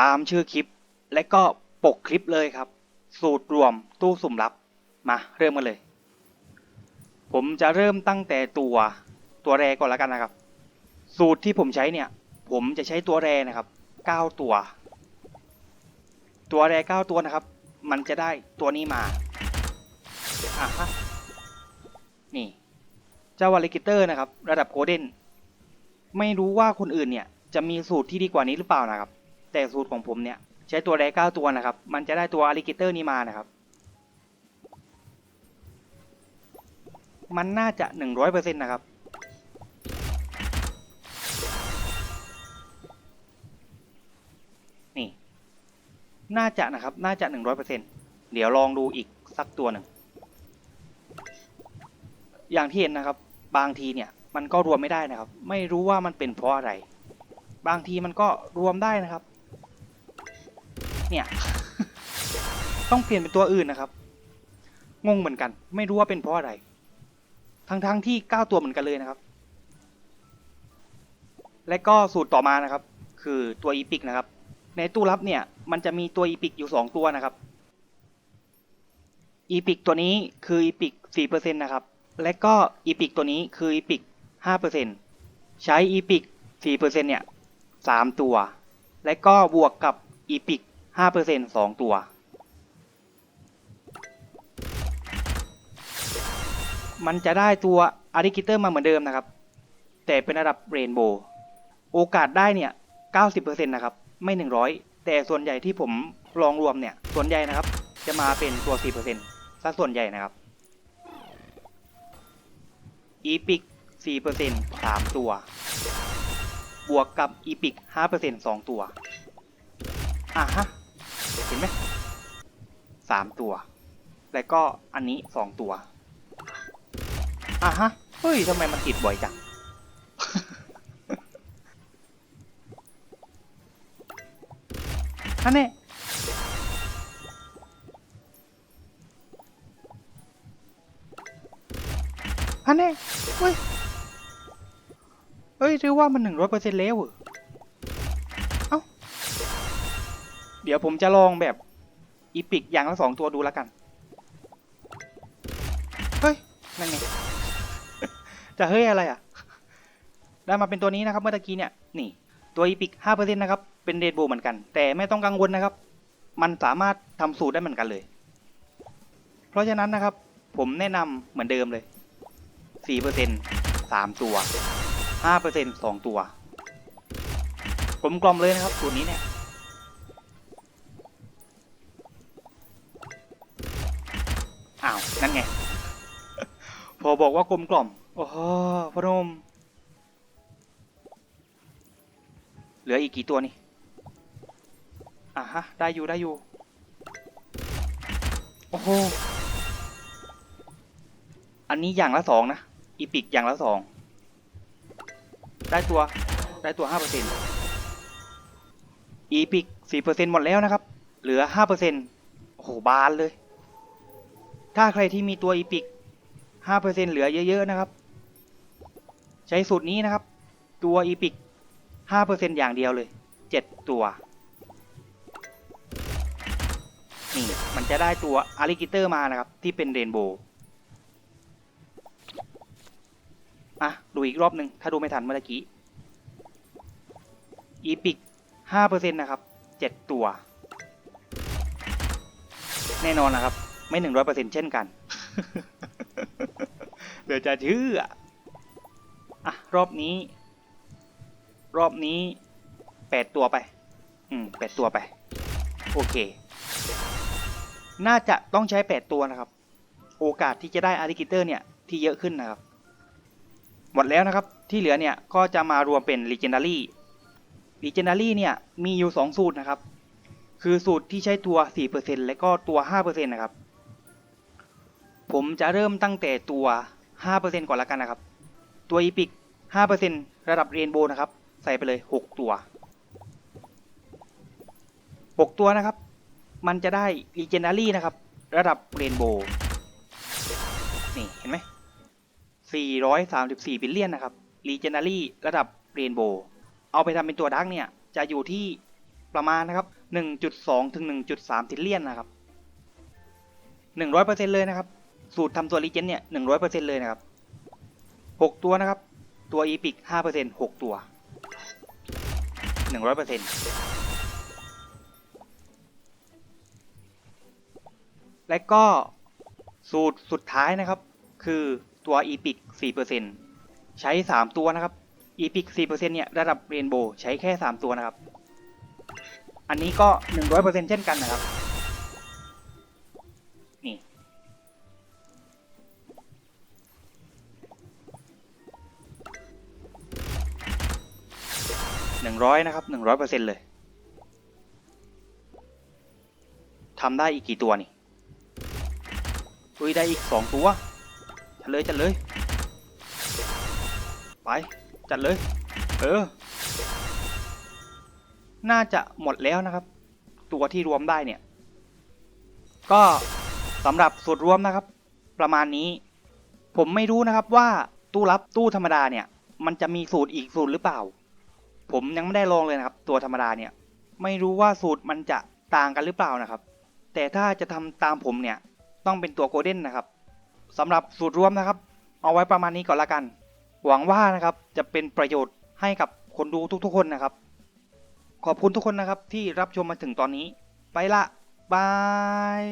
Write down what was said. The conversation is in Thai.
ตามชื่อคลิป และก็ปกคลิปเลยครับ สูตรรวมตู้สุ่มลับ มาเริ่มกันเลย ผมจะเริ่มตั้งแต่ตัวตัวแรก่อนแล้วกันนะครับ สูตรที่ผมใช้เนี่ย ผมจะใช้ตัวแรนะครับ 9 ตัว ตัวแร9ตัวนะครับ มันจะได้ตัวนี้มาอะฮะนี่เจ้าวาลิกิเตอร์นะครับ ระดับโกลเด้นไม่รู้ว่าคนอื่นเนี่ยจะมีสูตรที่ดีกว่านี้หรือเปล่านะครับ แต่สูตรของผมเนี่ย ใช้ตัวแร9ตัวนะครับ มันจะได้ตัวอลิกิเตอร์นี้มานะครับ มันน่าจะ100%นะครับ นี่ น่าจะนะครับ น่าจะ100%เดี๋ยวลองดูอีกสักตัวหนึ่ง อย่างที่เห็นนะครับ บางทีเนี่ย มันก็รวมไม่ได้นะครับ ไม่รู้ว่ามันเป็นเพราะอะไร บางทีมันก็รวมได้นะครับ เนี่ย ต้องเปลี่ยนเป็นตัวอื่นนะครับ งงเหมือนกัน ไม่รู้ว่าเป็นเพราะอะไร ทั้งๆทที่9ตัวเหมือนกันเลยนะครับ และก็สูตรต่อมานะครับ คือตัวอีพิกนะครับ ในตู้รับเนี่ย มันจะมีตัวอีพิกอยู่2ตัวนะครับอีพิกตัวนี้คืออีพิก4%นะครับ และก็อีพิกตัวนี้คืออีพิก5%ใช้อีพิก4%เนี่ย3ตัว และก็บวกกับอีพิก 5% 2ตัว มันจะได้ตัวอาริกิเตอร์มาเหมือนเดิมนะครับ แต่เป็นระดับเรนโบว์โอกาสได้เนี่ย90%นะครับ ไม่100แต่ส่วนใหญ่ที่ผมลองรวมเนี่ย ส่วนใหญ่นะครับ จะมาเป็นตัว4%ซะส่วนใหญ่นะครับอีพิก4% 3ตัว บวกกับอีพิก5% 2ตัวอะฮะ เห็นไหม3ตัว แล้วก็อันนี้2ตัวอะฮะ เฮ้ยทำไมมันติดบ่อยจังฮันเน่ฮันเน่เฮ้ย เฮ้ยหรือว่ามันหนึ่งร้อยเปอร์เซ็นต์แล้วเหรอ เดี๋ยวผมจะลองแบบอีพิกอย่างละสองตัวดูแล้วกัน เฮ้ย นั่นไง จะเฮ้ยอะไรอะ ได้มาเป็นตัวนี้นะครับเมื่อตะกี้เนี่ย นี่ ตัวอีพิกห้าเปอร์เซ็นต์นะครับ เป็นเรดโบเหมือนกัน แต่ไม่ต้องกังวลนะครับ มันสามารถทำสูตรได้เหมือนกันเลย เพราะฉะนั้นนะครับ ผมแนะนำเหมือนเดิมเลยสี่เปอร์เซ็นต์สามตัวห้าเปอร์เซ็นต์สองตัว กลมกลอมเลยนะครับสูตรนี้เนี่ย อ้าว นั่นไง พอบอกว่ากลมกล่อม โอ้โหพนม เหลืออีกกี่ตัวนี่ อะฮะ ได้อยู่ได้อยู่ โอ้โห อันนี้อย่างละสองนะ อีพิกอย่างละสอง ได้ตัว ได้ตัวห้าเปอร์เซ็นต์อีพิกสี่เปอร์เซ็นต์หมดแล้วนะครับ เหลือห้าเปอร์เซ็นต์โอ้โห บานเลย ถ้าใครที่มีตัวอีพิกห้าเหลือเยอะ ๆ นะครับ ใช้สูตรนี้นะครับ ตัวอีพิกห้าเปอย่างเดียวเลยเจ็ดตัว นี่ มันจะได้ตัวอาริกิเตอร์มานะครับ ที่เป็นเรนโบว์อะ ดูอีกรอบหนึ่งถ้าดูไม่ทันเมื่อกี้อีพิกห้าเปอร์เซ็นะครับเจ็ดตัว แน่นอนนะครับ ไม่หนึ่งร้อยเปอร์เซ็นเช่นกัน เดี๋ยวจะเชื่ออะรอบนี้ รอบนี้แปดตัวไป อืมแปดตัวไป โอเค น่าจะต้องใช้แปดตัวนะครับ โอกาสที่จะได้อาริกิเตอร์เนี่ย ที่เยอะขึ้นนะครับ หมดแล้วนะครับที่เหลือเนี่ยก็จะมารวมเป็น Legendary Legendary เนี่ยมีอยู่2สูตรนะครับ คือสูตรที่ใช้ตัว 4%และก็ตัว 5%นะครับ ผมจะเริ่มตั้งแต่ตัว 5%ก่อนละกันนะครับ ตัว Epic 5%ระดับเรนโบว์นะครับ ใส่ไปเลย 6 ตัว 6 ตัวนะครับ มันจะได้ Legendary นะครับ ระดับเรนโบว์นี่เห็นไหม434บิลเลียนนะครับ Legendary ระดับเรนโบว์เอาไปทำเป็นตัวดักเนี่ยจะอยู่ที่ประมาณนะครับ 1.2 ถึง 1.3ทิลเลียนนะครับ 100%เลยนะครับ สูตรทำตัวรีเจนเนี่ยหนึ่งร้อยเปอร์เซ็นต์เลยนะครับหกตัวนะครับ ตัวอีพิกห้าเปอร์เซ็นต์หกตัวหนึ่งร้อยเปอร์เซ็นต์และก็สูตรสุดท้ายนะครับ คือตัวอีพิกสี่เปอร์เซ็นต์ใช้สามตัวนะครับอีพิกสี่เปอร์เซ็นต์เนี่ยระดับเรนโบว์ใช้แค่สามตัวนะครับ อันนี้ก็หนึ่งร้อยเปอร์เซ็นต์เช่นกันนะครับ งร้อยนะครับหนึ่งร้อยเปอร์เซ็นเลยทำได้อีกกี่ตัวนี่อุ้ยได้อีกสองตัวจัดเลยจัดเลย ไป จัดเลย เออ น่าจะหมดแล้วนะครับ ตัวที่รวมได้เนี่ย ก็สำหรับสูตรรวมนะครับ ประมาณนี้ ผมไม่รู้นะครับว่าตู้รับตู้ธรรมดาเนี่ย มันจะมีสูตรอีกสูตรหรือเปล่า ผมยังไม่ได้ลองเลยนะครับ ตัวธรรมดาเนี่ย ไม่รู้ว่าสูตรมันจะต่างกันหรือเปล่านะครับ แต่ถ้าจะทำตามผมเนี่ย ต้องเป็นตัวโกลเด้นนะครับสำหรับสูตรรวมนะครับ เอาไว้ประมาณนี้ก่อนละกัน หวังว่านะครับจะเป็นประโยชน์ให้กับคนดูทุกๆคนนะครับ ขอบคุณทุกคนนะครับที่รับชมมาถึงตอนนี้ ไปละบาย